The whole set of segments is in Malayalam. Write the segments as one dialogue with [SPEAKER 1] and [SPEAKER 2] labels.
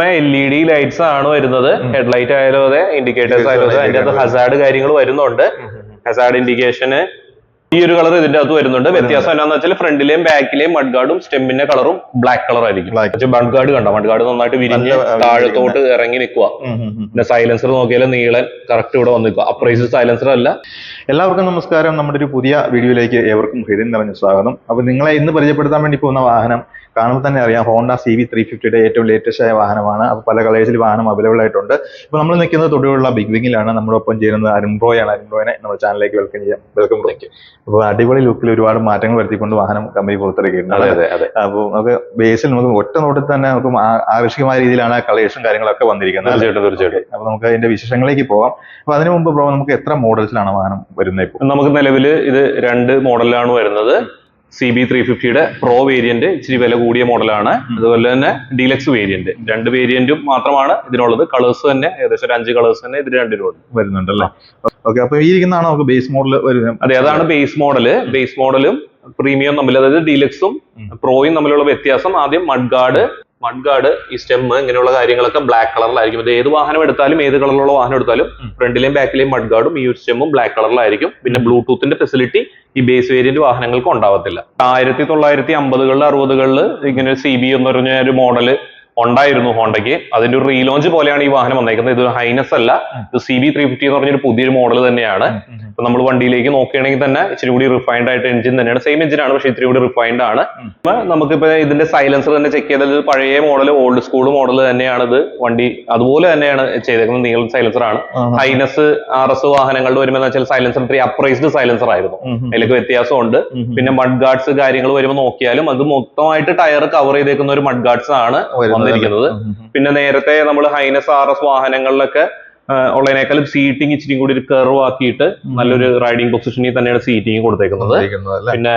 [SPEAKER 1] വരുമ്പോൾ എൽ ഇ ഡി ലൈറ്റ്സ് ആണ് വരുന്നത്. ഹെഡ്ലൈറ്റ് ആയാലും അതെ ഇൻഡിക്കേറ്റേഴ്സ് ആയാലും അതെ അതിന്റെ അകത്ത് ഹസാർഡ് കാര്യങ്ങൾ വരുന്നുണ്ട്. ഹസാർഡ് ഇൻഡിക്കേഷന് ഈ ഒരു കളർ ഇതിന്റെ അകത്ത് വരുന്നുണ്ട്. വ്യത്യാസം എന്താണെന്ന് വെച്ചാൽ ഫ്രണ്ടിലെയും ബാക്കിലെയും മഡ് ഗാർഡും സ്റ്റെമ്മിന്റെ കളറും ബ്ലാക്ക് കളർ ആയിരിക്കും. മഡ് ഗാർഡ് കണ്ടോ? മഡ് ഗാർഡ് നന്നായിട്ട് വിരിഞ്ഞ് താഴത്തോട്ട് ഇറങ്ങി നിൽക്കുക പിന്നെ സൈലൻസർ നോക്കിയാലും നീളൻ കറക്റ്റ് ഇവിടെ വന്ന് നിൽക്കുക അപ്രൈസ് സൈലൻസർ അല്ല.
[SPEAKER 2] എല്ലാവർക്കും നമസ്കാരം. നമ്മുടെ ഒരു പുതിയ വീഡിയോയിലേക്ക് ഏവർക്കും ഹൃദയം നിറഞ്ഞ സ്വാഗതം. അപ്പൊ നിങ്ങളെ ഇന്ന് പരിചയപ്പെടുത്താൻ വേണ്ടി പോകുന്ന വാഹനം കാണുമ്പോൾ തന്നെ അറിയാം ഹോണ്ട സി വി ത്രീ ഫിഫ്റ്റിയുടെ ഏറ്റവും ലേറ്റസ്റ്റ് ആയ വാഹനമാണ്. അപ്പോൾ പല കളേഴ്സിൽ വാഹനം അവൈലബിൾ ആയിട്ടുണ്ട്. ഇപ്പോൾ നമ്മൾ നിൽക്കുന്നത് തൊടുവുള്ള ബിഗ് വിങ്ങിലാണ് നമ്മളൊപ്പം ചേരുന്നത് അരുൺ ബ്രോയാണ് അരുൺ നമ്മുടെ ചാനലിലേക്ക് വെൽക്കം ചെയ്യാം. വെൽക്കം ബ്രോയ്ക്ക് അപ്പോൾ അടിപൊളി ലുക്കിൽ ഒരുപാട് മാറ്റങ്ങൾ വരുത്തിക്കൊണ്ട് വാഹനം കമ്പനി പുറത്തിറക്കിയിട്ടുണ്ട്
[SPEAKER 1] അതെ അതെ അതെ.
[SPEAKER 2] അപ്പോൾ നമുക്ക് ബേസിൽ നമുക്ക് ഒറ്റ നോട്ടിൽ തന്നെ നമുക്ക് ആകർഷകമായ രീതിയിലാണ് ആ കളേഴ്സും കാര്യങ്ങളൊക്കെ വന്നിരിക്കുന്നത്?
[SPEAKER 1] തീർച്ചയായിട്ടും തീർച്ചയായിട്ടും.
[SPEAKER 2] അപ്പൊ നമുക്ക് അതിന്റെ വിശേഷങ്ങളിലേക്ക് പോകാം. അപ്പോൾ അതിനു മുമ്പ് ബ്രോ നമുക്ക് എത്ര മോഡൽസിലാണ് വാഹനം വരുന്നത് ഇപ്പോൾ
[SPEAKER 1] നമുക്ക് നിലവിൽ ഇത് രണ്ട് മോഡലാണ് വരുന്നത്. സി ബി ത്രീ ഫിഫ്റ്റിയുടെ പ്രോ വേരിയന്റ് ഇച്ചിരി വില കൂടിയ മോഡലാണ്. അതുപോലെ തന്നെ ഡീലക്സ് വേരിയന്റ് രണ്ട് വേരിയന്റും മാത്രമാണ് ഇതിനുള്ളത്. കളേഴ്സ് തന്നെ ഏകദേശം ഒരു അഞ്ച് കളേഴ്സ് തന്നെ ഇതിന് രണ്ടിനുണ്ട്
[SPEAKER 2] വരുന്നുണ്ടല്ലേ? ഓക്കെ അപ്പൊ ഈ ഇരിക്കുന്നതാണ് നമുക്ക് ബേസ് മോഡൽ
[SPEAKER 1] അതെ അതാണ് ബേസ് മോഡൽ ബേസ് മോഡലും പ്രീമിയം തമ്മിൽ അതായത് ഡീലക്സും. പ്രോയും തമ്മിലുള്ള വ്യത്യാസം ആദ്യം മഡ് ഗാർഡ് മഡ് ഗാർഡ് ഈ സ്റ്റെമ്മ് ഇങ്ങനെയുള്ള കാര്യങ്ങളൊക്കെ ബ്ലാക്ക് കളറിലായിരിക്കും ഇത് ഏത് വാഹനം എടുത്താലും ഏത് കളറിലുള്ള വാഹനം എടുത്താലും. ഫ്രണ്ടിലെയും ബാക്കിലെയും മഡ്ഗാർഡും ഈ ഒരു സ്റ്റെമ്മും ബ്ലാക്ക് കളറിലായിരിക്കും പിന്നെ ബ്ലൂടൂത്തിന്റെ ഫെസിലിറ്റി ഈ ബേസ് വേരിയന്റ് വാഹനങ്ങൾക്ക് ഉണ്ടാവത്തില്ല. ആയിരത്തി തൊള്ളായിരത്തി അമ്പതുകളിൽ അറുപതുകളിൽ ഇങ്ങനെ സി ബി എന്ന് പറഞ്ഞ ഒരു മോഡൽ ഉണ്ടായിരുന്നു ഹോണ്ടയ്ക്ക്. അതിന്റെ ഒരു റീലോഞ്ച് പോലെയാണ് ഈ വാഹനം വന്നേക്കുന്നത്. ഇത് ഹൈനസ് അല്ല. ഇത് സി ബി ത്രീ ഫിഫ്റ്റി എന്ന് പറഞ്ഞൊരു പുതിയൊരു മോഡൽ തന്നെയാണ്. ഇപ്പൊ നമ്മൾ വണ്ടിയിലേക്ക് നോക്കുകയാണെങ്കിൽ തന്നെ ഇച്ചിരി കൂടി റിഫൈൻഡ് ആയിട്ട് എഞ്ചിൻ തന്നെയാണ്. സെയിം എഞ്ചിൻ ആണ് പക്ഷേ ഇത്തിരി കൂടി റിഫൈൻഡ് ആണ്. നമുക്കിപ്പോ ഇതിന്റെ സൈലൻസർ തന്നെ ചെക്ക് ചെയ്തത് പഴയ മോഡൽ ഓൾഡ് സ്കൂൾ മോഡൽ തന്നെയാണ് ഇത് വണ്ടി അതുപോലെ തന്നെയാണ് ചെയ്തേക്കുന്നത്. നീളം സൈലൻസർ ആണ്. ഹൈനസ് ആർ എസ് വാഹനങ്ങളുടെ വരുമ്പോൾ വെച്ചാൽ സൈലൻസർ ത്രീ അപ്രൈസ്ഡ് സൈലൻസർ ആയിരുന്നു. അതിലേക്ക് വ്യത്യാസമുണ്ട്. പിന്നെ മഡ് ഗാർഡ്സ് കാര്യങ്ങൾ വരുമ്പോൾ നോക്കിയാലും അത് മൊത്തമായിട്ട് ടയർ കവർ ചെയ്തേക്കുന്ന ഒരു മഡ് ഗാർഡ്സ് ആണ് വന്നിരിക്കുന്നത്. പിന്നെ നേരത്തെ നമ്മൾ ഹൈനസ് ആർ എസ് വാഹനങ്ങളിലൊക്കെ ഉള്ളതിനേക്കാളും സീറ്റിംഗ് ഇച്ചിരി കൂടി ഒരു കർവ് ആക്കിയിട്ട് നല്ലൊരു റൈഡിംഗ് പൊസിഷനിൽ തന്നെയാണ് സീറ്റിംഗ് കൊടുത്തേക്കുന്നത്. പിന്നെ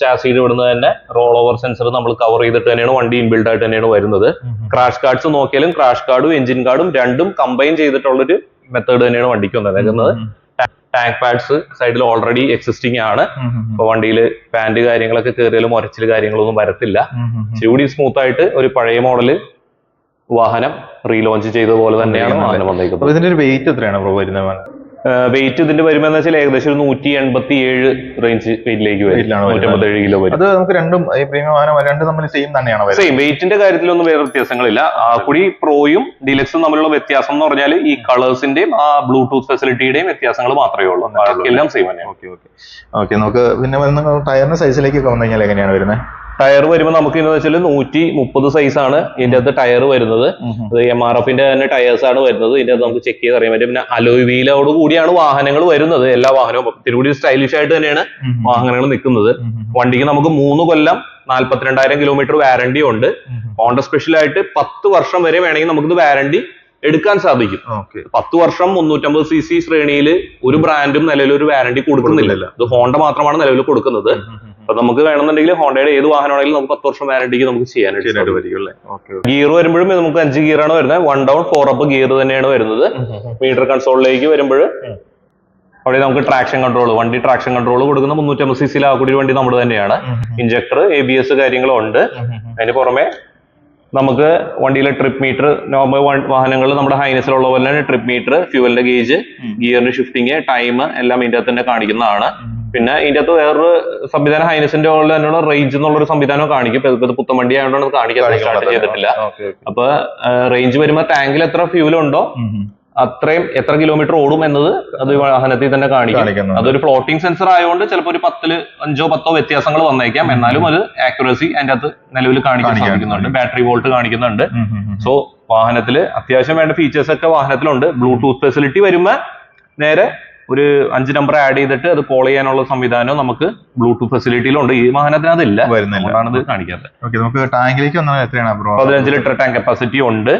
[SPEAKER 1] ചാസീഡ് ഇവിടുന്ന് തന്നെ റോൾ ഓവർ സെൻസർ നമ്മൾ കവർ ചെയ്തിട്ട് തന്നെയാണ് വണ്ടി ഇൻബിൽഡ് ആയിട്ട് തന്നെയാണ് വരുന്നത്. ക്രാഷ് കാർഡ്സ് നോക്കിയാലും ക്രാഷ് കാർഡും എഞ്ചിൻ കാർഡും രണ്ടും കമ്പൈൻ ചെയ്തിട്ടുള്ളൊരു മെത്തേഡ് തന്നെയാണ് വണ്ടിക്ക് വന്നേക്കുന്നത്. ടാങ്ക് പാഡ്സ് സൈഡിൽ ഓൾറെഡി എക്സിസ്റ്റിംഗ് ആണ്. ഇപ്പൊ വണ്ടിയിൽ പാന്റ് കാര്യങ്ങളൊക്കെ കയറിയാലും മുരച്ചിൽ കാര്യങ്ങളൊന്നും വരത്തില്ല. ഇച്ചിരി കൂടി സ്മൂത്ത് ആയിട്ട് ഒരു പഴയ മോഡൽ വാഹനം റീലോഞ്ച് ചെയ്ത പോലെ തന്നെയാണ് വാഹനം
[SPEAKER 2] അപ്പൊ
[SPEAKER 1] വന്നിരിക്കുന്നത്
[SPEAKER 2] ഇതിന്റെ ഒരു വെയിറ്റ് എത്രയാണ് വരുന്നത്
[SPEAKER 1] വെയിറ്റ് ഇതിന്റെ വരുമ്പോൾ വെച്ചാൽ ഏകദേശം ഒരു നൂറ്റി എൺപത്തി ഏഴ് റേഞ്ച് വെയിറ്റിലേക്ക് വരും നൂറ്റമ്പത്തേഴ്. കിലോ വരും.
[SPEAKER 2] അത് നമുക്ക് രണ്ടും ഈ പ്രീമിയം വാഹനം രണ്ടും തമ്മിൽ സെയിം തന്നെയാണ്
[SPEAKER 1] സെയിം വെയിറ്റിന്റെ കാര്യത്തിലൊന്നും വേറെ വ്യത്യാസങ്ങളില്ല. ആ കൂടി പ്രോയും ഡിലക്സും തമ്മിലുള്ള വ്യത്യാസം എന്ന് പറഞ്ഞാൽ ഈ കളേഴ്സിന്റെയും ആ ബ്ലൂടൂത്ത് ഫെസിലിറ്റിയുടെയും വ്യത്യാസങ്ങൾ മാത്രമേ ഉള്ളൂ. എല്ലാം സെയിം തന്നെയാണ്.
[SPEAKER 2] ഓക്കെ ഓക്കെ ഓക്കെ നമുക്ക് പിന്നെ ടയറിന്റെ സൈസിലേക്ക് വന്നു കഴിഞ്ഞാൽ എങ്ങനെയാണ് വരുന്നത്?
[SPEAKER 1] ടയർ വരുമ്പോൾ നമുക്ക് എന്ന് വെച്ചാൽ നൂറ്റി മുപ്പത് സൈസ് ആണ് ഇതിന്റെ അകത്ത് ടയർ വരുന്നത്. എം ആർ എഫിന്റെ തന്നെ ടയേഴ്സ് ആണ് വരുന്നത്. ഇതിന്റെ അകത്ത് നമുക്ക് ചെക്ക് ചെയ്ത് അറിയാൻ പറ്റും. പിന്നെ അലോയ് വീലോട് കൂടിയാണ് വാഹനങ്ങൾ വരുന്നത്. എല്ലാ വാഹനവും ഇത്തിരി കൂടി സ്റ്റൈലിഷ് ആയിട്ട് തന്നെയാണ് വാഹനങ്ങൾ നിൽക്കുന്നത്. വണ്ടിക്ക് നമുക്ക് മൂന്ന് കൊല്ലം നാല്പത്തിരണ്ടായിരം കിലോമീറ്റർ വാറണ്ടി ഉണ്ട്. ഹോണ്ട സ്പെഷ്യൽ ആയിട്ട് പത്ത് വർഷം വരെ വേണമെങ്കിൽ നമുക്ക് വാറണ്ടി എടുക്കാൻ സാധിക്കും. പത്ത് വർഷം മുന്നൂറ്റമ്പത് സി സി ശ്രേണിയിൽ ഒരു ബ്രാൻഡും നിലവിൽ ഒരു വാറണ്ടി കൊടുക്കുന്നില്ല. ഇത് ഹോണ്ട മാത്രമാണ് നിലവിൽ കൊടുക്കുന്നത്. അപ്പൊ നമുക്ക് വേണമെന്നുണ്ടെങ്കിൽ ഹോണ്ടയുടെ ഏത് വാഹനമാണെങ്കിലും നമുക്ക് പത്ത് വർഷം വാറണ്ടിക്ക് നമുക്ക് ചെയ്യാനായിട്ട്. ഗിയർ വരുമ്പോഴും നമുക്ക് അഞ്ച് ഗിയറാണ് വരുന്നത്. One down four up gear തന്നെയാണ് വരുന്നത്. മീറ്റർ കൺസോളിലേക്ക് വരുമ്പോൾ അവിടെ നമുക്ക് ട്രാക്ഷൻ കൺട്രോൾ വണ്ടി ട്രാക്ഷൻ കൺട്രോൾ കൊടുക്കുന്ന മുന്നൂറ്റമ്പത് സി സിയിൽ ആ കൂടി വണ്ടി നമ്മുടെ തന്നെയാണ്. ഇഞ്ചക്ടർ എ ബി എസ് കാര്യങ്ങളും ഉണ്ട് അതിന് പുറമെ നമുക്ക് വണ്ടിയിലെ ട്രിപ്പ് മീറ്റർ നോർമൽ വാഹനങ്ങൾ നമ്മുടെ ഹൈനസിലുള്ള പോലെ തന്നെ ട്രിപ്പ് മീറ്റർ ഫ്യൂവലിന്റെ ഗേജ് ഗിയറിന്റെ ഷിഫ്റ്റിംഗ് ടൈം എല്ലാം ഇതിന്റെ അകത്ത് തന്നെ കാണിക്കുന്നതാണ്. പിന്നെ ഇതിന്റെ അകത്ത് വേറൊരു സംവിധാനം ഹൈനസിന്റെ തന്നെയുള്ള റേഞ്ച് എന്നുള്ളൊരു സംവിധാനം കാണിക്കും. ഇപ്പൊ ഇത് പുത്തൻ വണ്ടി കാണിക്കാൻ സ്റ്റാർട്ട് ചെയ്തിട്ടില്ല. അപ്പൊ റേഞ്ച് വരുമ്പോൾ ടാങ്കിൽ എത്ര ഫ്യൂൽ ഉണ്ടോ അത്രയും എത്ര കിലോമീറ്റർ ഓടും എന്നത് അത് വാഹനത്തിൽ തന്നെ കാണിക്കും. അതൊരു ഫ്ലോട്ടിംഗ് സെൻസർ ആയതുകൊണ്ട് ചിലപ്പോൾ ഒരു പത്തിൽ അഞ്ചോ പത്തോ വ്യത്യാസങ്ങൾ വന്നേക്കാം. എന്നാലും അത് ആക്യുറസി അതിന്റെ അകത്ത് നിലവിൽ കാണിക്കാൻ സാധിക്കുന്നുണ്ട്. ബാറ്ററി വോൾട്ട് കാണിക്കുന്നുണ്ട്. സോ വാഹനത്തിൽ അത്യാവശ്യം വേണ്ട ഫീച്ചേഴ്സ് ഒക്കെ വാഹനത്തിലുണ്ട്. ബ്ലൂടൂത്ത് ഫെസിലിറ്റി വരുമ്പോൾ നേരെ ഒരു അഞ്ച് നമ്പർ ആഡ് ചെയ്തിട്ട് അത് കോൾ ചെയ്യാനുള്ള സംവിധാനം നമുക്ക് ബ്ലൂടൂത്ത് ഫെസിലിറ്റിയിലുണ്ട് ഈ വാഹനത്തിന് അതില്ല.
[SPEAKER 2] വരുന്നില്ല.
[SPEAKER 1] കാണിക്കാത്തത്.
[SPEAKER 2] നമുക്ക് ടാങ്കിലേക്ക് വന്നാൽ എത്രയാണ്
[SPEAKER 1] പതിനഞ്ച് ലിറ്റർ ടാങ്ക് കപ്പാസിറ്റി ഉണ്ട്.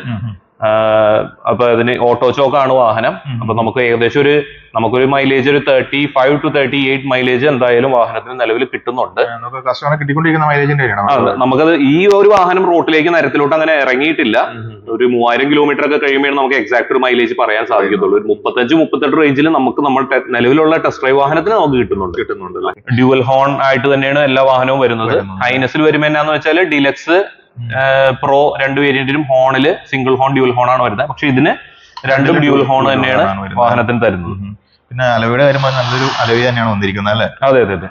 [SPEAKER 1] അപ്പൊ അതിന് ഓട്ടോ ചോക്കാണ് ആണ് വാഹനം. അപ്പൊ നമുക്ക് ഏകദേശം ഒരു നമുക്കൊരു മൈലേജ് ഒരു thirty five to thirty eight mileage എന്തായാലും വാഹനത്തിന് നിലവിൽ കിട്ടുന്നുണ്ട്. നമുക്കത് ഈ ഒരു വാഹനം റോട്ടിലേക്ക് നിരത്തിലോട്ട് അങ്ങനെ ഇറങ്ങിയിട്ടില്ല. ഒരു മൂവായിരം കിലോമീറ്റർ ഒക്കെ കഴിയുമ്പോൾ നമുക്ക് എക്സാക്ട് ഒരു മൈലേജ് പറയാൻ സാധിക്കത്തുള്ളൂ. ഒരു മുപ്പത്തഞ്ച് മുപ്പത്തെട്ട് റേഞ്ചിൽ നമുക്ക് നമ്മുടെ നിലവിലുള്ള ടെസ്റ്റ് ഡ്രൈവ് വാഹനത്തിന് നമുക്ക് കിട്ടുന്നുണ്ട്.
[SPEAKER 2] കിട്ടുന്നുണ്ട്
[SPEAKER 1] ഡ്യുവൽ ഹോൺ ആയിട്ട് തന്നെയാണ് എല്ലാ വാഹനവും വരുന്നത്.
[SPEAKER 2] വരുന്നത്.
[SPEAKER 1] ഹൈനസിൽ വരുമ്പോൾ എന്നാന്ന് വെച്ചാൽ ഡിലക്സ് പ്രോ രണ്ട് വേരിയന്റിനും ഹോണിൽ സിംഗിൾ ഹോൺ ഡ്യൂൽ ഹോൺ ആണ് വരുന്നത്. പക്ഷെ ഇതിന് രണ്ടും ഡ്യൂൽ ഹോൺ തന്നെയാണ് വാഹനത്തിന് തരുന്നത്.
[SPEAKER 2] പിന്നെ അലവിയുടെ പറഞ്ഞാൽ നല്ലൊരു അലവി തന്നെയാണ് വന്നിരിക്കുന്നത് അല്ലേ?
[SPEAKER 1] അതെ അതെ അതെ.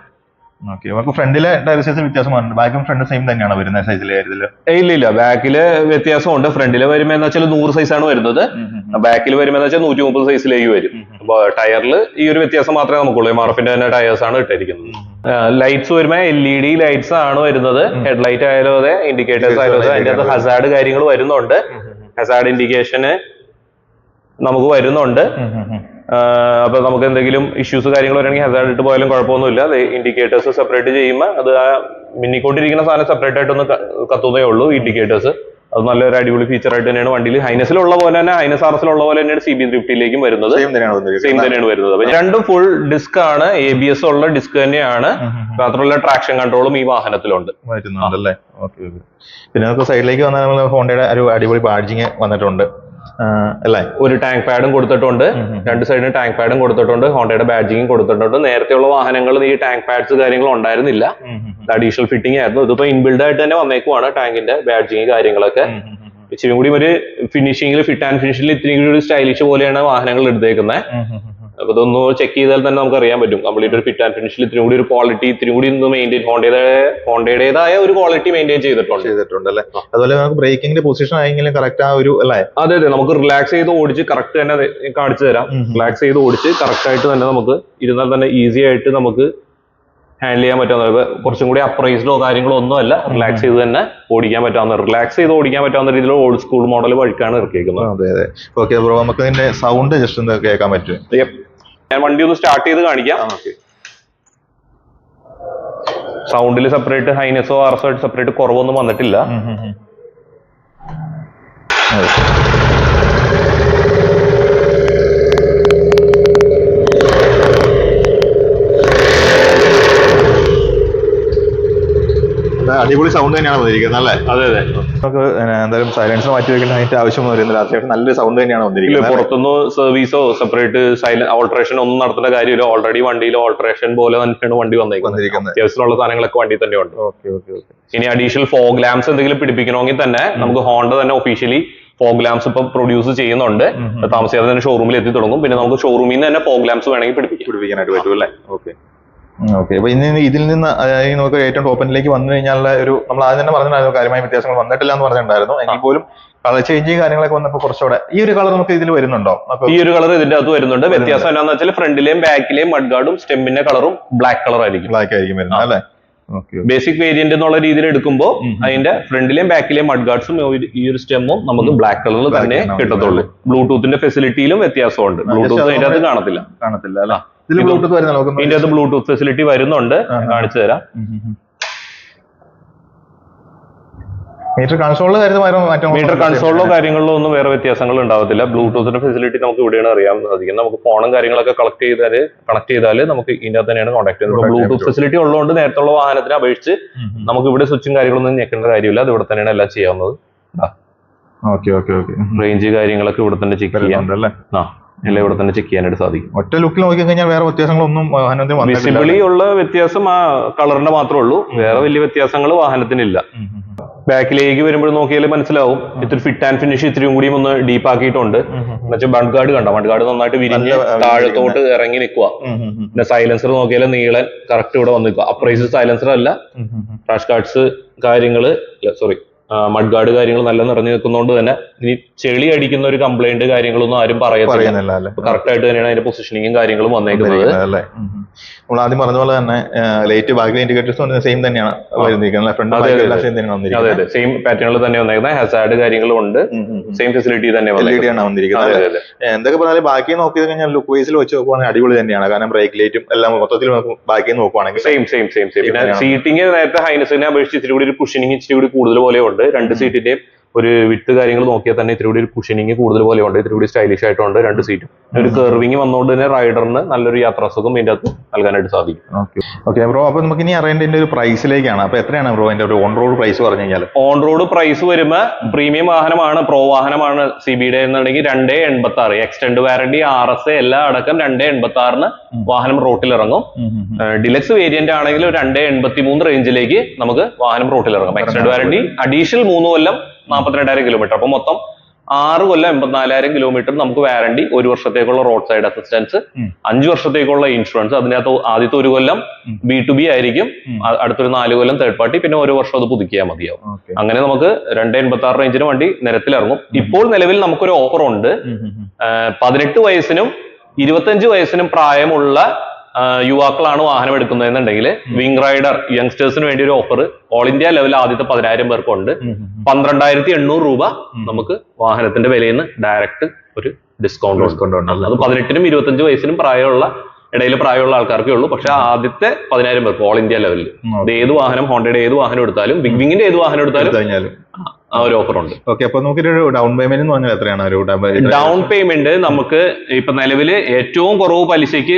[SPEAKER 2] ഓക്കെ നമുക്ക് ഫ്രണ്ടിലെ ടയർ വ്യത്യാസം വന്നിട്ടുണ്ട് ബാക്കും ഫ്രണ്ട് സെയിം തന്നെയാണ് വരുന്നത് സൈസിലെ കാര്യത്തിൽ
[SPEAKER 1] ഏയ് ഇല്ല ഇല്ല. ബാക്കിൽ വ്യത്യാസമുണ്ട്. ഫ്രണ്ടിൽ വരുമ്പോ എന്ന് വെച്ചാൽ നൂറ് സൈസ് ആണ് വരുന്നത്. ബാക്കിൽ വരുമ്പോ എന്ന് വെച്ചാൽ നൂറ്റി മുപ്പത് സൈസിലേക്ക് വരും. അപ്പൊ ടയറിൽ ഈ ഒരു വ്യത്യാസം മാത്രമേ നമുക്കുള്ളൂ. എം ആർ എഫിന്റെ തന്നെ ടയേഴ്സ് ആണ് ഇട്ടിരിക്കുന്നത്. ലൈറ്റ്സ് വരുമ്പോ എൽ ഇ ഡി ലൈറ്റ്സ് ആണ് വരുന്നത്. ഹെഡ് ലൈറ്റ് ആയാലും അതെ ഇൻഡിക്കേറ്റേഴ്സ് ആയാലും അതെ. അതിന്റെ അകത്ത് ഹസാർഡ് കാര്യങ്ങൾ വരുന്നുണ്ട്. ഹസാർഡ് ഇൻഡിക്കേഷന് നമുക്ക് വരുന്നുണ്ട്. ആഹ് അപ്പൊ നമുക്ക് എന്തെങ്കിലും ഇഷ്യൂസ് കാര്യങ്ങൾ വരണമെങ്കിൽ ഹസാർഡ് ഇട്ട് പോയാലും കുഴപ്പമൊന്നുമില്ല. അത് ഇൻഡിക്കേറ്റേഴ്സ് സെപ്പറേറ്റ് ചെയ്യുമ്പോൾ അത് ആ മിന്നിക്കൊണ്ടിരിക്കുന്ന സാധനം സെപ്പറേറ്റ് ആയിട്ടൊന്ന് കത്തുന്നേ ഉള്ളൂ ഇൻഡിക്കേറ്റേഴ്സ് അത് നല്ലൊരു അടിപൊളി ഫീച്ചർ ആയിട്ട് തന്നെയാണ് വണ്ടിയിൽ. ഹൈനസിലുള്ള പോലെ തന്നെ ഹൈനസ് ആർ എസിലുള്ള പോലെ തന്നെയാണ് സി ബി ഫിഫ്റ്റിയിലേക്കും വരുന്നത്.
[SPEAKER 2] സെയിം തന്നെയാണ്
[SPEAKER 1] വരുന്നത്. രണ്ടും ഫുൾ ഡിസ്ക് ആണ്. എ ബി എസ് ഉള്ള ഡിസ്ക് തന്നെയാണ്. മാത്രമല്ല ട്രാക്ഷൻ കൺട്രോളും ഈ വാഹനത്തിലുണ്ട്.
[SPEAKER 2] പിന്നെ നമുക്ക് സൈഡിലേക്ക് വന്നാൽ നമ്മൾ ഹോണ്ടയുടെ ഒരു അടിപൊളി ബാഡ്ജിങ് വന്നിട്ടുണ്ട്. അല്ലേ?
[SPEAKER 1] ഒരു ടാങ്ക് പാഡും കൊടുത്തിട്ടുണ്ട്. രണ്ട് സൈഡിന് ടാങ്ക് പാഡും കൊടുത്തിട്ടുണ്ട്. ഹോണ്ടയുടെ ബാഡ്ജിങ്ങും കൊടുത്തിട്ടുണ്ട്. നേരത്തെയുള്ള വാഹനങ്ങളിൽ ഈ ടാങ്ക് പാഡ്സ് കാര്യങ്ങളും ഉണ്ടായിരുന്നില്ല. അഡീഷണൽ ഫിറ്റിംഗ് ആയിരുന്നു. ഇതിപ്പോ ഇൻബിൽഡ് ആയിട്ട് തന്നെ വന്നേക്കുവാണ് ടാങ്കിന്റെ ബാഡ്ജിങ് കാര്യങ്ങളൊക്കെ. ഇച്ചിരി കൂടി ഒരു ഫിനിഷിംഗിൽ ഫിറ്റ് ആൻഡ് ഫിനിഷിംഗിൽ ഇത്തിരി കൂടി ഒരു സ്റ്റൈലിഷ് പോലെയാണ് വാഹനങ്ങൾ എടുത്തേക്കുന്നത് അപ്പൊ ഇതൊന്ന് ചെക്ക് ചെയ്താൽ തന്നെ നമുക്ക് അറിയാൻ പറ്റും. കംപ്ലീറ്റ് ഒരു ഫിറ്റ് ആൻഡ് ഫിനിഷിൽ ഇത്തിരി കൂടി ഒരു ക്വാളിറ്റി ഇത്തിരി കൂടി ഒന്ന് മെയിന്റെയിൻ ഹോണ്ടയുടെ ഹോണ്ടയുടേതായ ഒരു ക്വാളിറ്റി മെയിന്റെയിൻ ചെയ്തിട്ടുണ്ട്.
[SPEAKER 2] ചെയ്തിട്ടുണ്ട് അല്ലേ അതുപോലെ നമുക്ക് ബ്രേക്കിംഗിന്റെ പൊസിഷൻ ആയെങ്കിലും കറക്റ്റ് ആ ഒരു അല്ലേ?
[SPEAKER 1] അതെ അതെ. നമുക്ക് റിലാക്സ് ചെയ്ത് ഓടിച്ച് കറക്റ്റ് തന്നെ കാണിച്ചു തരാം. റിലാക്സ് ചെയ്ത് ഓടിച്ച് കറക്റ്റ് ആയിട്ട് തന്നെ നമുക്ക് ഇരുന്നാൽ തന്നെ ഈസി ആയിട്ട് നമുക്ക് ഹാൻഡിൽ ചെയ്യാൻ പറ്റാവുന്ന കുറച്ചും കൂടി അപ്രൈസ്ഡോ കാര്യങ്ങളോ ഒന്നും അല്ല. റിലാക്സ് ചെയ്ത് തന്നെ ഓടിക്കാൻ പറ്റാവുന്ന റിലാക്സ് ചെയ്ത് ഓടിക്കാൻ പറ്റാവുന്ന രീതിയിൽ ഓൾഡ് സ്കൂൾ മോഡൽ വഴിക്കാണ് ഇറക്കിയിരിക്കുന്നത്
[SPEAKER 2] അതെ അതെ. ഓക്കെ ബ്രോ നമുക്ക് ഇതിന്റെ സൗണ്ട് ജസ്റ്റ് ഒന്ന് കേൾക്കാൻ പറ്റും.
[SPEAKER 1] ഞാൻ വണ്ടി ഒന്ന് സ്റ്റാർട്ട് ചെയ്ത് കാണിക്കാം. സൗണ്ടിൽ സെപ്പറേറ്റ് ഹൈനസോ ആർസോ ആയിട്ട് സെപ്പറേറ്റ് കുറവൊന്നും വന്നിട്ടില്ല.
[SPEAKER 2] അടിപൊളി സൗണ്ട് തന്നെയാണ് വന്നിരിക്കുന്നത് അല്ലേ?
[SPEAKER 1] അതെ അതെ.
[SPEAKER 2] നമുക്ക് എന്തായാലും സൈലൻസ് മാറ്റി വെക്കേണ്ട അതിന്റെ ആവശ്യം വരുന്നില്ല അത്യാവശ്യം നല്ലൊരു സൗണ്ട് തന്നെയാണ് വന്നിരിക്കുന്നത്?
[SPEAKER 1] പുറത്തുനിന്ന് സർവീസോ സെപ്പറേറ്റ് സൈലൻസ് ഓൾട്രേഷൻ ഒന്നും നടത്തേണ്ട കാര്യമില്ല. ഓൾറെഡി വണ്ടിയിൽ ഓൾട്രേഷൻ പോലെ തന്നെയാണ് വണ്ടി
[SPEAKER 2] വന്നിരിക്കുന്നത്.
[SPEAKER 1] അത്യാവശ്യമുള്ള സാധനങ്ങളൊക്കെ വണ്ടി തന്നെ ഉണ്ട്.
[SPEAKER 2] ഓക്കെ ഓക്കെ ഓക്കെ
[SPEAKER 1] ഇനി അഡീഷണൽ ഫോഗ് ലാംസ് എന്തെങ്കിലും പിടിപ്പിക്കണമെങ്കിൽ തന്നെ നമുക്ക് ഹോണ്ട തന്നെ ഒഫീഷ്യലി ഫോഗ് ലാംസ് ഇപ്പൊ പ്രൊഡ്യൂസ് ചെയ്യുന്നുണ്ട്. താമസിയാതെ തന്നെ ഷോറൂമിൽ എത്തി തുടങ്ങും പിന്നെ നമുക്ക് ഷോറൂമിൽ നിന്ന് തന്നെ ഫോഗ് ലാംസ് വേണമെങ്കിൽ പിടിപ്പിക്കാം.
[SPEAKER 2] പിടിപ്പിക്കാനായിട്ട് പറ്റും അല്ലേ? ഓക്കെ ഓക്കെ അപ്പൊ ഇനി ഇതിൽ നിന്ന് നമുക്ക് ഏറ്റവും ടോപ്പിലേക്ക് വന്നു കഴിഞ്ഞാൽ ഒരു നമ്മൾ ആദ്യം തന്നെ പറഞ്ഞിട്ടുണ്ടായിരുന്നു കാര്യമായ വ്യത്യാസങ്ങൾ വന്നിട്ടില്ല എന്ന് പറഞ്ഞിട്ടുണ്ടായിരുന്നു. എങ്കിൽ പോലും കളർ ചേഞ്ച് കാര്യങ്ങളൊക്കെ വന്നപ്പോൾ കുറച്ചുകൂടെ ഈ ഒരു കളർ നമുക്ക് ഇതിൽ വരുന്നുണ്ടോ?
[SPEAKER 1] ഈ ഒരു കളർ ഇതിന്റെ അകത്ത് വരുന്നുണ്ട്. വ്യത്യാസം എന്താണെന്ന് വെച്ചാൽ ഫ്രണ്ടിലെയും ബാക്കിലെയും മഡ്ഗാർഡും സ്റ്റെമ്മിന്റെ കളറും ബ്ലാക്ക് കളർ ആയിരിക്കും.
[SPEAKER 2] ബ്ലാക്ക് ആയിരിക്കും വരുന്നത് അല്ലേ?
[SPEAKER 1] ബേസിക് വേരിയന്റ് എന്നുള്ള രീതിയിൽ എടുക്കുമ്പോൾ അതിന്റെ ഫ്രണ്ടിലെയും ബാക്കിലെയും മഡ് ഗാർഡ്സും ഈ ഒരു സ്റ്റെമ്മും നമുക്ക് ബ്ലാക്ക് കളറിൽ തന്നെ കിട്ടത്തുള്ളൂ. ബ്ലൂടൂത്തിന്റെ ഫെസിലിറ്റിയിലും വ്യത്യാസമുണ്ട്. ബ്ലൂടൂത്ത് അതിന്റെ അകത്ത് കാണത്തില്ല.
[SPEAKER 2] കാണത്തില്ല
[SPEAKER 1] ഇതിന്റെ അകത്ത് ബ്ലൂടൂത്ത് ഫെസിലിറ്റി വരുന്നുണ്ട്. കാണിച്ചു തരാം.
[SPEAKER 2] മീറ്റർ കൺസോളിൽ
[SPEAKER 1] മീറ്റർ കൺസോളിലോ കാര്യങ്ങളിലോ ഒന്നും വേറെ വ്യത്യാസങ്ങൾ ഉണ്ടാവത്തില്ല. ബ്ലൂടൂത്തിന്റെ ഫെസിലിറ്റി നമുക്ക് ഇവിടെയാണ് അറിയാൻ സാധിക്കും നമുക്ക് ഫോണും കാര്യങ്ങളൊക്കെ കളക്ട് ചെയ്താൽ കണക്ട് ചെയ്താൽ നമുക്ക് ഇതിന്റെ അകത്ത് തന്നെയാണ് കോൺടാക്ട് ചെയ്യുന്നത്. ബ്ലൂടൂത്ത് ഫെസിലിറ്റി ഉള്ളതുകൊണ്ട് നേരത്തെ ഉള്ള വാഹനത്തിനെ അപേക്ഷിച്ച് നമുക്ക് ഇവിടെ സ്വിച്ചും കാര്യങ്ങളൊന്നും ഞെക്കേണ്ട കാര്യമില്ല. അത് ഇവിടെ തന്നെയാണ് എല്ലാം ചെയ്യാവുന്നത്.
[SPEAKER 2] Okay okay okay.
[SPEAKER 1] റേഞ്ച് കാര്യങ്ങളൊക്കെ ഇവിടെ തന്നെ ചെക്ക് ചെയ്യാം. ആ. എല്ലാം ഇവിടെ തന്നെ ചെക്ക് ചെയ്യാനായിട്ട് സാധിക്കും.
[SPEAKER 2] ഒറ്റ ലുക്കിൽ നോക്കി കഴിഞ്ഞാൽ വേറെ വ്യത്യാസങ്ങളൊന്നും വന്നിട്ടില്ല.
[SPEAKER 1] വിസിബിളി ഉള്ള വ്യത്യാസം ആ കളറിന്റെ മാത്രമേ ഉള്ളൂ. വേറെ വലിയ വ്യത്യാസങ്ങൾ വാഹനത്തിനില്ല. ബാക്കിലേക്ക് വരുമ്പോൾ നോക്കിയാൽ മനസ്സിലാവും. ഇത്തിരി ഫിറ്റ് ആൻഡ് ഫിനിഷ് ഇത്രയും കൂടിയും ഒന്ന് ഡീപ്പ് ആക്കിയിട്ടുണ്ട്. എന്നുവെച്ചാൽ ബണ്ട് ഗാർഡ് കണ്ട? ബണ്ട് ഗാർഡ് നന്നായിട്ട് വിരിഞ്ഞ് താഴത്തോട്ട് ഇറങ്ങി നിൽക്കുക. പിന്നെ സൈലൻസർ നോക്കിയാൽ നീളൻ കറക്റ്റ് ഇവിടെ വന്ന് നിൽക്കുക അപ്രൈസ് സൈലൻസർ അല്ല. ക്രാഷ് കാർഡ്സ് കാര്യങ്ങൾ സോറി മഡ് ഗാർഡ് കാര്യങ്ങൾ നല്ല നിറഞ്ഞു നിൽക്കുന്നതുകൊണ്ട് തന്നെ ഇനി ചെളി അടിക്കുന്ന ഒരു കംപ്ലൈന്റ് കാര്യങ്ങളൊന്നും ആരും പറയത്തില്ല.
[SPEAKER 2] പറയുന്നില്ല അല്ലേ?
[SPEAKER 1] കറക്റ്റ് ആയിട്ട് തന്നെയാണ് അതിന്റെ പൊസിഷനിങ്ങും കാര്യങ്ങളും വന്നേക്കുന്നത്.
[SPEAKER 2] നമ്മൾ ആദ്യം പറഞ്ഞ പോലെ തന്നെ ലേറ്റ് ബാക്ക് ഇൻഡിക്കേറ്റേഴ്സ് സെയിം തന്നെയാണ് വരുന്നിരിക്കുന്നത് ഫ്രണ്ട്
[SPEAKER 1] അതെ, അതെ, അതെ.
[SPEAKER 2] സെയിം
[SPEAKER 1] പാറ്റേണിൽ തന്നെ വന്നേക്കുന്നത് ഹസാഡ് കാര്യങ്ങളും ഉണ്ട്. സെയിം ഫെസിലിറ്റി തന്നെ
[SPEAKER 2] വന്നിരിക്കുന്നത് എന്തൊക്കെ പറഞ്ഞാലും ബാക്കി നോക്കി കഴിഞ്ഞാൽ ലുക്ക് വൈസിൽ വെച്ച് നോക്കുവാണെങ്കിൽ അടിപൊളി തന്നെയാണ്. കാരണം ബ്രേക്ക് ലൈറ്റും എല്ലാം മൊത്തത്തിൽ ബാക്കി നോക്കുവാണെങ്കിൽ
[SPEAKER 1] same same same same. Seating നേരത്തെ ഹൈനസിനെ അപേക്ഷിച്ച് ഇച്ചിരി കൂടി ഒരു കുഷനിങ് ഇച്ചിരി കൂടി കൂടുതൽ പോലെ ഉണ്ട്. രണ്ട് സീറ്റിന്റെയും ഒരു വിട്ട് കാര്യങ്ങൾ നോക്കിയാൽ തന്നെ ഇത്തിരി കൂടി ഒരു കുഷനിങ് കൂടുതൽ പോലെ ഉണ്ട് ഇത്തിരി കൂടി സ്റ്റൈലിഷ് ആയിട്ടുണ്ട് രണ്ട് സീറ്റും ഒരു കർവിങ് വന്നുകൊണ്ട് തന്നെ റൈഡറിന് നല്ലൊരു യാത്രാസുഖം ഇതിന്റെ അകത്ത് നൽകാനായിട്ട് സാധിക്കും.
[SPEAKER 2] ഓക്കെ. ബ്രോ അപ്പൊ നമുക്ക് ഇനി അറിയേണ്ടതിന്റെ ഒരു പ്രൈസിലേക്കാണ് അപ്പൊ എത്രയാണ് ബ്രോ ഇതിന്റെ ഒരു ഓൺ റോഡ് പ്രൈസ് പറഞ്ഞു കഴിഞ്ഞാൽ
[SPEAKER 1] ഓൺ റോഡ് പ്രൈസ് വരുമ്പോൾ പ്രീമിയം വാഹനമാണ് പ്രോ വാഹനമാണ് സി ബിയുടെ എന്നുണ്ടെങ്കിൽ രണ്ടേ എൺപത്തി ആറ് എക്സ്റ്റൻഡ് വാറണ്ടി ആർ എസ് എല്ലാം അടക്കം രണ്ടേ എൺപത്തി ആറിന്. വാഹനം റോട്ടിൽ ഇറങ്ങും ഡിലക്സ് വേരിയന്റ് ആണെങ്കിൽ രണ്ടേ എൺപത്തി മൂന്ന് റേഞ്ചിലേക്ക് നമുക്ക് വാഹനം റോട്ടിൽ ഇറങ്ങും എക്സ്റ്റൻഡ് വാറണ്ടി അഡീഷണൽ മൂന്ന് കൊല്ലം നാൽപ്പത്തിരണ്ടായിരം കിലോമീറ്റർ അപ്പൊ മൊത്തം ആറ് കൊല്ലം എൺപത്തിനാലായിരം കിലോമീറ്റർ നമുക്ക് വാറണ്ടി ഒരു വർഷത്തേക്കുള്ള റോഡ് സൈഡ് അസിസ്റ്റൻസ് അഞ്ചു വർഷത്തേക്കുള്ള ഇൻഷുറൻസ് അതിനകത്ത് ആദ്യത്തെ ഒരു കൊല്ലം. ബി ടു ബി ആയിരിക്കും. അടുത്തൊരു നാല് കൊല്ലം തേർഡ് പാർട്ടി പിന്നെ ഓരോ വർഷം അത് പുതുക്കിയാൽ മതിയാവും. അങ്ങനെ നമുക്ക് രണ്ട് എൺപത്തി ആറ് റേഞ്ചിന് വണ്ടി നിരത്തിലിറങ്ങും. ഇപ്പോൾ നിലവിൽ നമുക്കൊരു ഓഫർ ഉണ്ട്. പതിനെട്ട് വയസ്സിനും ഇരുപത്തഞ്ച് വയസ്സിനും പ്രായമുള്ള യുവാക്കളാണ് വാഹനം എടുക്കുന്നതെന്നുണ്ടെങ്കിൽ വിങ് റൈഡർ യങ്സ്റ്റേഴ്സിന് വേണ്ടി ഒരു ഓഫർ ഓൾ ഇന്ത്യ ലെവൽ ആദ്യത്തെ പതിനായിരം പേർക്കുണ്ട്. പന്ത്രണ്ടായിരത്തി എണ്ണൂറ് രൂപ നമുക്ക് വാഹനത്തിന്റെ വിലയിൽ നിന്ന് ഡയറക്റ്റ് ഒരു ഡിസ്കൗണ്ട് ഡിസ്കൗണ്ട് അത് പതിനെട്ടിനും ഇരുപത്തഞ്ച് വയസ്സിനും പ്രായമുള്ള ഇടയിൽ പ്രായമുള്ള ആൾക്കാർക്കേ ഉള്ളൂ. പക്ഷെ ആദ്യത്തെ പതിനായിരം പേർക്ക് ഓൾ ഇന്ത്യ ലെവലിൽ അത് ഏത് വാഹനം ഹോണ്ടയുടെ ഏത് വാഹനം എടുത്താലും ബിഗ് വിങ്ങിന്റെ ഏത് വാഹനം എടുത്താലും
[SPEAKER 2] കഴിഞ്ഞാലും.
[SPEAKER 1] ആ ഒരു ഓഫർ ഉണ്ട്.
[SPEAKER 2] ഓക്കെ അപ്പൊ നമുക്ക് ഡൗൺ പേയ്മെന്റ് എന്ന് പറഞ്ഞാൽ എത്രയാണ്? ഒരു
[SPEAKER 1] ഡൗൺ പേയ്മെന്റ് നമുക്ക് ഇപ്പൊ നിലവിൽ ഏറ്റവും കുറവ് പലിശയ്ക്ക്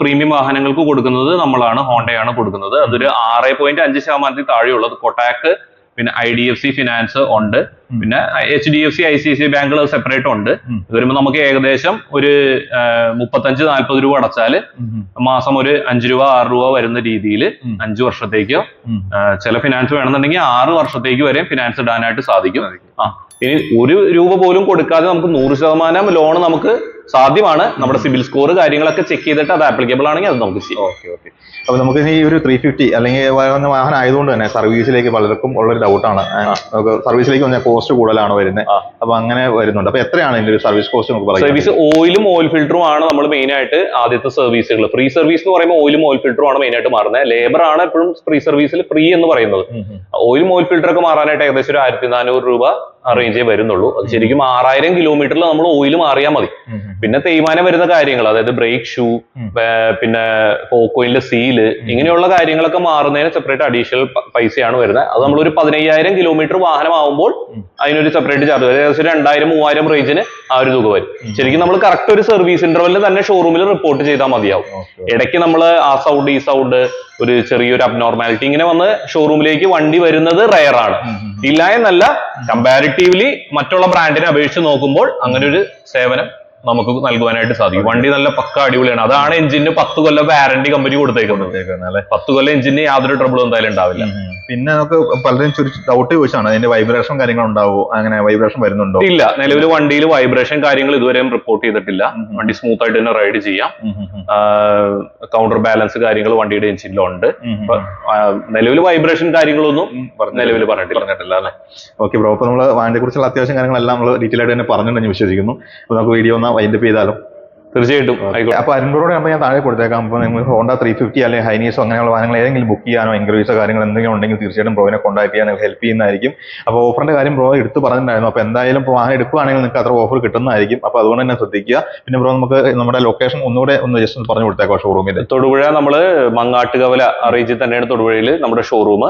[SPEAKER 1] പ്രീമിയം വാഹനങ്ങൾക്ക് കൊടുക്കുന്നത് നമ്മളാണ് ഹോണ്ടയാണ് കൊടുക്കുന്നത്. അതൊരു ആറ് പോയിന്റ് അഞ്ച് ശതമാനത്തിൽ താഴെയുള്ളത്. കൊട്ടാക്ക് പിന്നെ I D F C finance ഉണ്ട്. പിന്നെ H D F C I C I ബാങ്കുകൾ സെപ്പറേറ്റ് ഉണ്ട്. ഇത് വരുമ്പോൾ നമുക്ക് ഏകദേശം ഒരു മുപ്പത്തഞ്ച് നാല്പത് രൂപ അടച്ചാൽ മാസം ഒരു അഞ്ച് രൂപ ആറ് രൂപ വരുന്ന രീതിയിൽ അഞ്ചു വർഷത്തേക്കോ ചില ഫിനാൻസ് വേണമെന്നുണ്ടെങ്കിൽ ആറ് വർഷത്തേക്ക് വരെ ഫിനാൻസ് ഇടാനായിട്ട് സാധിക്കും. ആ ഇനി ഒരു രൂപ പോലും കൊടുക്കാതെ നമുക്ക് നൂറ് ശതമാനം ലോൺ നമുക്ക് സാധ്യമാണ്. നമ്മുടെ സിബിൽ സ്കോർ കാര്യങ്ങളൊക്കെ ചെക്ക് ചെയ്തിട്ട് അത് ആപ്ലിക്കബിൾ ആണെങ്കിൽ അത് നമുക്ക് ചെയ്യാം.
[SPEAKER 2] Okay okay. അപ്പൊ നമുക്ക് ഈ ഒരു ത്രീ ഫിഫ്റ്റി അല്ലെങ്കിൽ വാഹനം വാഹനം ആയതുകൊണ്ട് തന്നെ സർവീസിലേക്ക് പലർക്കും ഉള്ളൊരു ഡൗട്ടാണ് നമുക്ക് സർവീസിലേക്ക് വന്നാൽ കോസ്റ്റ് കൂടുതലാണ് വരുന്നത്. അപ്പൊ അങ്ങനെ വരുന്നുണ്ട്. അപ്പൊ എത്രയാണ് ഇതിന്റെ സർവീസ് കോസ്റ്റ് നമുക്ക് പറയാം
[SPEAKER 1] സർവീസ് ഓയിലും ഓയിൽ ഫിൽറ്ററും ആണ് നമ്മൾ മെയിൻ ആയിട്ട് ആദ്യത്തെ സർവീസുകൾ ഫ്രീ സർവീസ് എന്ന് പറയുമ്പോൾ ഓയിലും ഓയിൽ ഫിൽറ്ററും ആണ് മെയിൻ ആയിട്ട് മാറുന്നത്. ലേബർ ആണ് എപ്പോഴും ഫ്രീ സർവീസിൽ ഫ്രീ എന്ന് പറയുന്നത്. ഓയിലും ഓയിൽ ഫിൽറ്റർ ഒക്കെ മാറാനായിട്ട് ഏകദേശം ഒരു ആയിരത്തി നാനൂറ് രൂപ റേഞ്ചേ വരുന്നുള്ളൂ. അത് ശരിക്കും ആറായിരം കിലോമീറ്ററിൽ നമ്മൾ ഓയിൽ മാറിയാൽ മതി. പിന്നെ തേയ്മാനം വരുന്ന കാര്യങ്ങൾ അതായത് ബ്രേക്ക് ഷൂ. പിന്നെ പോക്കോയിലെ സീൽ ഇങ്ങനെയുള്ള കാര്യങ്ങളൊക്കെ മാറുന്നതിന് സെപ്പറേറ്റ് അഡീഷണൽ പൈസയാണ് വരുന്നത്. അത് നമ്മൾ ഒരു പതിനയ്യായിരം കിലോമീറ്റർ വാഹനമാകുമ്പോൾ. അതിനൊരു സെപ്പറേറ്റ് ചാർജ് വരും. ഏകദേശം രണ്ടായിരം മൂവായിരം റേഞ്ചിന് ആ ഒരു തുക വരും. ശരിക്കും നമ്മൾ കറക്റ്റ് ഒരു സർവീസ് ഇന്റർവെല്ലിൽ തന്നെ ഷോറൂമിൽ റിപ്പോർട്ട് ചെയ്താൽ മതിയാവും. ഇടയ്ക്ക് നമ്മൾ ആ സൗണ്ട് ഈ സൗണ്ട് ഒരു ചെറിയൊരു അബ്നോർമാലിറ്റി ഇങ്ങനെ വന്ന് ഷോറൂമിലേക്ക് വണ്ടി വരുന്നത് റയർ ആണ്. ഇല്ല എന്നല്ല കമ്പാരിറ്റീവ്ലി മറ്റുള്ള ബ്രാൻഡിനെ അപേക്ഷിച്ച് നോക്കുമ്പോൾ അങ്ങനെ ഒരു സേവനം നമുക്ക് നൽകുവാനായിട്ട് സാധിക്കും. വണ്ടി നല്ല പക്ക അടിപൊളിയാണ്. അതാണ് എഞ്ചിന് പത്ത് കൊല്ലം വാറണ്ടി കമ്പനി കൊടുത്തേക്കുന്നത്. പത്ത് കൊല്ലം എഞ്ചിന് യാതൊരു ട്രബിളും എന്തായാലും ഉണ്ടാവില്ല.
[SPEAKER 2] പിന്നെ നമുക്ക് പലരും ചുരുക്കി ഡൗട്ട് ചോദിച്ചാണ് അതിന്റെ വൈബ്രേഷൻ കാര്യങ്ങൾ ഉണ്ടാവോ? അങ്ങനെ വൈബ്രേഷൻ വരുന്നുണ്ടോ?
[SPEAKER 1] ഇല്ല നിലവിൽ വണ്ടിയിൽ വൈബ്രേഷൻ കാര്യങ്ങൾ ഇതുവരെയും റിപ്പോർട്ട് ചെയ്തിട്ടില്ല. വണ്ടി സ്മൂത്ത് ആയിട്ട് തന്നെ റൈഡ് ചെയ്യാം. കൗണ്ടർ ബാലൻസ് കാര്യങ്ങൾ വണ്ടിയുടെ എഞ്ചിനിലുണ്ട് നിലവിൽ വൈബ്രേഷൻ കാര്യങ്ങളൊന്നും നിലവിൽ പറഞ്ഞിട്ടില്ല.
[SPEAKER 2] അല്ലേ? ഓക്കെ ബ്രോ അപ്പൊ നമ്മൾ വാണ്ടിയെ കുറിച്ചുള്ള അത്യാവശ്യം കാര്യങ്ങളെല്ലാം നമ്മൾ ഡീറ്റെയിൽ ആയിട്ട് തന്നെ പറഞ്ഞിട്ടുണ്ടെന്ന് വിശ്വസിക്കുന്നു. അപ്പൊ നമുക്ക് വീഡിയോ ഒന്ന് വൈൻഡപ്പ് ചെയ്താലോ?
[SPEAKER 1] തീർച്ചയായിട്ടും
[SPEAKER 2] അപ്പൊ അരുമ്പോടെ ആകുമ്പോൾ ഞാൻ താഴെ കൊടുത്തേക്കാം. അപ്പൊ നിങ്ങൾ ഹോണ്ട ത്രീ ഫിഫ്റ്റി അല്ലെങ്കിൽ ഹൈനീസോ അങ്ങനെയുള്ള വാഹനങ്ങൾ ഏതെങ്കിലും ബുക്ക് ചെയ്യാനോ എൻക്വയറീസോ കാര്യങ്ങൾ എന്തെങ്കിലും ഉണ്ടെങ്കിൽ തീർച്ചയായിട്ടും ബ്രോനെ കോൺടാക്ട് ചെയ്യാൻ ഹെൽപ്പ് ചെയ്യുന്നതായിരിക്കും. അപ്പോൾ ഓഫറിന്റെ കാര്യം ബ്രോ എടുത്ത് പറഞ്ഞിട്ടുണ്ടായിരുന്നു. അപ്പോൾ എന്തായാലും ഇപ്പോൾ വാഹനം എടുക്കുകയാണെങ്കിൽ നിങ്ങൾക്ക് അത്ര ഓഫർ കിട്ടുന്നതായിരിക്കും. അപ്പോൾ അതുകൊണ്ട് തന്നെ ശ്രദ്ധിക്കുക. പിന്നെ ബ്രോ നമുക്ക് നമ്മുടെ ലൊക്കേഷൻ ഒന്നുകൂടെ ഒന്ന് ജസ്റ്റ് ഒന്ന് പറഞ്ഞു കൊടുത്തേക്കാം ഷോറൂമിൽ
[SPEAKER 1] തൊടുപുഴ നമ്മൾ മങ്ങാട്ടുകവല റേഞ്ചിൽ തന്നെയാണ് തൊടുപുഴയിൽ നമ്മുടെ ഷോറൂം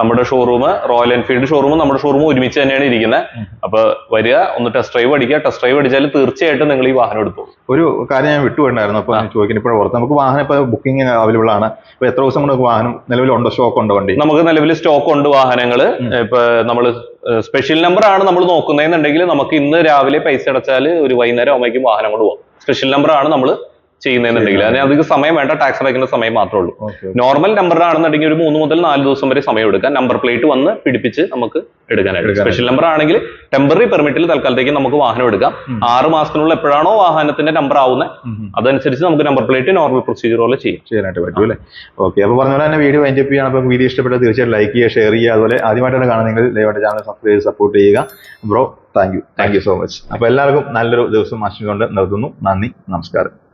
[SPEAKER 1] നമ്മുടെ ഷോറൂം റോയൽ എൻഫീൽഡ് ഷോറൂം നമ്മുടെ ഷോറൂം ഒരുമിച്ച് തന്നെയാണ് ഇരിക്കുന്നത്
[SPEAKER 2] അപ്പോൾ
[SPEAKER 1] അപ്പൊ വരിക ഒന്ന് ടെസ്റ്റ് ഡ്രൈവ് അടിക്കുക. ടെസ്റ്റ് ഡ്രൈവ് അടിച്ചാൽ തീർച്ചയായിട്ടും നിങ്ങൾ ഈ വാഹനം എടുത്തു
[SPEAKER 2] ഒരു കാര്യം ഞാൻ വിട്ടുപോയിട്ടുണ്ടായിരുന്നു. അപ്പോൾ ചോദിക്കുന്നത് ഇപ്പോൾ ഓർത്ത്. നമുക്ക് വാഹനം ഇപ്പോൾ ബുക്കിംഗ് അവൈലബിൾ ആണ്. ഇപ്പോൾ എത്ര ദിവസം കൊണ്ട് വാഹനം നിലവിലുണ്ടോ? സ്റ്റോക്ക് ഉണ്ടോ വണ്ടി?
[SPEAKER 1] നമുക്ക് നിലവിൽ സ്റ്റോക്ക് ഉണ്ട് വാഹനങ്ങൾ ഇപ്പൊ നമ്മൾ സ്പെഷ്യൽ നമ്പർ ആണ് നമ്മൾ നോക്കുന്നതെന്നുണ്ടെങ്കിൽ നമുക്ക് ഇന്ന് രാവിലെ പൈസ അടച്ചാൽ ഒരു വൈകുന്നേരം ആകുമ്പോഴേക്കും വാഹനം കൊണ്ട് പോകും സ്പെഷ്യൽ നമ്പർ ആണ് നമ്മൾ ചെയ്യുന്നതെന്നുണ്ടെങ്കിൽ അതിന് അധികം സമയം വേണ്ട ടാക്സ് അടയ്ക്കുന്ന സമയം മാത്രമേ ഉള്ളൂ.
[SPEAKER 2] നോർമൽ
[SPEAKER 1] നോർമൽ നമ്പറിനാണെന്നുണ്ടെങ്കിൽ ഒരു മൂന്ന് മുതൽ നാല് ദിവസം വരെ സമയം എടുക്കാം. നമ്പർ പ്ലേറ്റ് വന്ന് പിടിപ്പിച്ച് നമുക്ക് എടുക്കാനായിട്ട്. സ്പെഷ്യൽ നമ്പർ ആണെങ്കിൽ ടെമ്പററി പെർമിറ്റിൽ തൽക്കാലത്തേക്ക് നമുക്ക് വാഹനം എടുക്കാം. ആറ് മാസത്തിനുള്ളിൽ എപ്പോഴാണോ വാഹനത്തിന്റെ നമ്പർ ആവുന്നത് അതനുസരിച്ച് നമുക്ക് നമ്പർ പ്ലേറ്റ് നോർമൽ പ്രൊസീജിയർ പോലെ ചെയ്യാം.
[SPEAKER 2] ചെയ്യാനായിട്ട് പറ്റും അല്ലേ? ഓക്കെ അപ്പോൾ പറഞ്ഞ പോലെ തന്നെ വീഡിയോ വൈൻഡപ്പ് ചെയ്യണം അപ്പോൾ വീഡിയോ ഇഷ്ടപ്പെട്ടാൽ തീർച്ചയായിട്ടും ലൈക്ക് ചെയ്യുക ഷെയർ ചെയ്യുക. അതുപോലെ ആദ്യമായിട്ടാണ് കാണുന്നെങ്കിൽ ദയവായിട്ട് ചാനൽ സബ്സ്ക്രൈബ് ചെയ്ത് സപ്പോർട്ട് ചെയ്യുക. Bro thank you thank you so much അപ്പോൾ എല്ലാവർക്കും നല്ലൊരു ദിവസം ആശംസിച്ചുകൊണ്ട് നിർത്തുന്നു. നന്ദി നമസ്കാരം.